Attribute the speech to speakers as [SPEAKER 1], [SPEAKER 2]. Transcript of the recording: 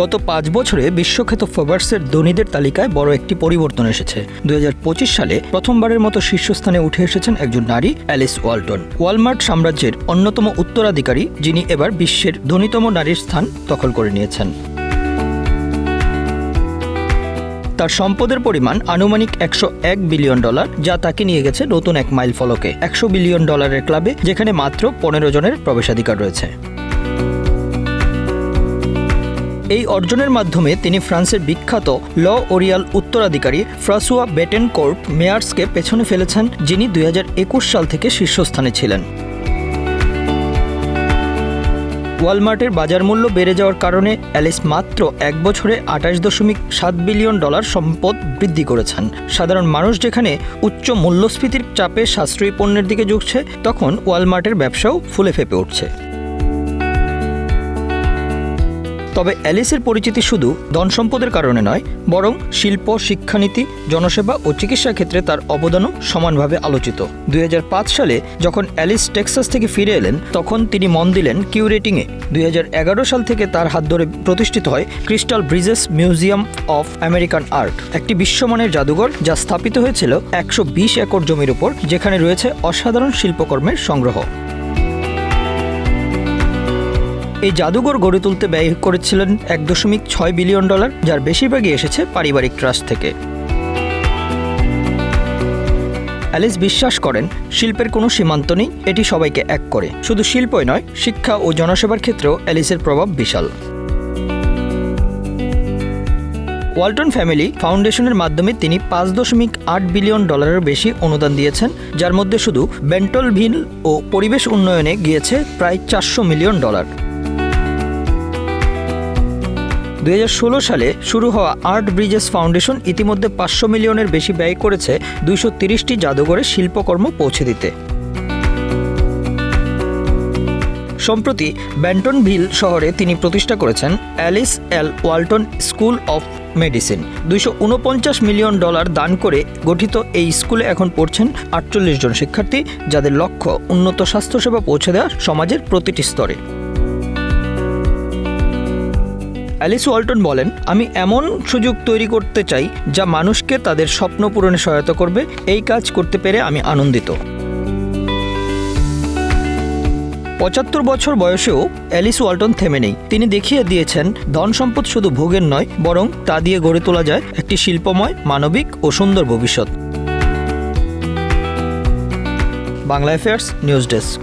[SPEAKER 1] গত পাঁচ বছরে বিশ্বখ্যাত ফোবার্সের ধনীদের তালিকায় বড় একটি পরিবর্তন এসেছে। দু হাজার পঁচিশ সালে প্রথমবারের মতো শীর্ষস্থানে উঠে এসেছেন একজন নারী, অ্যালিস ওয়ালটন। ওয়ালমার্ট সাম্রাজ্যের অন্যতম উত্তরাধিকারী, যিনি এবার বিশ্বের ধনীতম নারীর স্থান দখল করে নিয়েছেন। তার সম্পদের পরিমাণ আনুমানিক একশো এক বিলিয়ন ডলার, যা তাকে নিয়ে গেছে নতুন এক মাইল ফলকে একশো বিলিয়ন ডলারের ক্লাবে, যেখানে মাত্র পনেরো জনের প্রবেশাধিকার রয়েছে। এই অর্জনের মাধ্যমে তিনি ফ্রান্সের বিখ্যাত ল ওরিয়াল উত্তরাধিকারী ফ্রাসুয়া বেটেন কোর্প মেয়ার্সকে পেছনে ফেলেছেন, যিনি দুই হাজার একুশ সাল থেকে শীর্ষস্থানে ছিলেন। ওয়ালমার্টের বাজার মূল্য বেড়ে যাওয়ার কারণে অ্যালিস মাত্র এক বছরে আঠাশ দশমিক সাত বিলিয়ন ডলার সম্পদ বৃদ্ধি করেছেন। সাধারণ মানুষ যেখানে উচ্চ মূল্যস্ফীতির চাপে সাশ্রয়ী পণ্যের দিকে ঝুঁকছে, তখন ওয়ালমার্টের ব্যবসাও ফুলে ফেপে উঠছে। তবে অ্যালিসের পরিচিতি শুধু ধন সম্পদের কারণে নয়, বরং শিল্প, শিক্ষানীতি, জনসেবা ও চিকিৎসা ক্ষেত্রে তার অবদানও সমানভাবে আলোচিত। দুই হাজার পাঁচ সালে যখন অ্যালিস টেক্সাস থেকে ফিরে এলেন, তখন তিনি মন দিলেন কিউরেটিংয়ে। দুই হাজার এগারো সাল থেকে তার হাত ধরে প্রতিষ্ঠিত হয় Crystal Bridges Museum of American Art, একটি বিশ্বমানের জাদুঘর যা স্থাপিত হয়েছিল একশো বিশ একর জমির উপর, যেখানে রয়েছে অসাধারণ শিল্পকর্মের সংগ্রহ। এই জাদুঘর গড়ে তুলতে ব্যয় করেছিলেন এক দশমিক ছয় বিলিয়ন ডলার, যার বেশিরভাগই এসেছে পারিবারিক ট্রাস্ট থেকে। অ্যালিস বিশ্বাস করেন, শিল্পের কোনো সীমান্ত নেই, এটি সবাইকে এক করে। শুধু শিল্পই নয়, শিক্ষা ও জনসেবার ক্ষেত্রেও অ্যালিসের প্রভাব বিশাল। ওয়ালটন ফ্যামিলি ফাউন্ডেশনের মাধ্যমে তিনি পাঁচ দশমিক আট বিলিয়ন ডলারের বেশি অনুদান দিয়েছেন, যার মধ্যে শুধু বেন্টলভিল ও পরিবেশ উন্নয়নে গিয়েছে প্রায় চারশো মিলিয়ন ডলার। দু হাজার ষোলো সালে শুরু হওয়া আর্ট ব্রিজেস ফাউন্ডেশন ইতিমধ্যে পাঁচশো মিলিয়নের বেশি ব্যয় করেছে দুইশো তিরিশটি জাদুঘরে শিল্পকর্ম পৌঁছে দিতে। সম্প্রতি ব্যান্টনভিল শহরে তিনি প্রতিষ্ঠা করেছেন Alice L Walton School of Medicine. দুইশো উনপঞ্চাশ মিলিয়ন ডলার দান করে গঠিত এই স্কুলে এখন পড়ছেন আটচল্লিশ জন শিক্ষার্থী, যাদের লক্ষ্য উন্নত স্বাস্থ্যসেবা পৌঁছে দেওয়া সমাজের প্রতিটি স্তরে। অ্যালিস ওয়ালটন বলেন, আমি এমন সুযোগ তৈরি করতে চাই যা মানুষকে তাদের স্বপ্ন পূরণে সহায়তা করবে। এই কাজ করতে পেরে আমি আনন্দিত। পঁচাত্তর বছর বয়সেও অ্যালিস ওয়ালটন থেমে নেই। তিনি দেখিয়ে দিয়েছেন, ধন সম্পদ শুধু ভোগের নয়, বরং তা দিয়ে গড়ে তোলা যায় একটি শিল্পময়, মানবিক ও সুন্দর ভবিষ্যৎ। Bangla Affairs, news desk.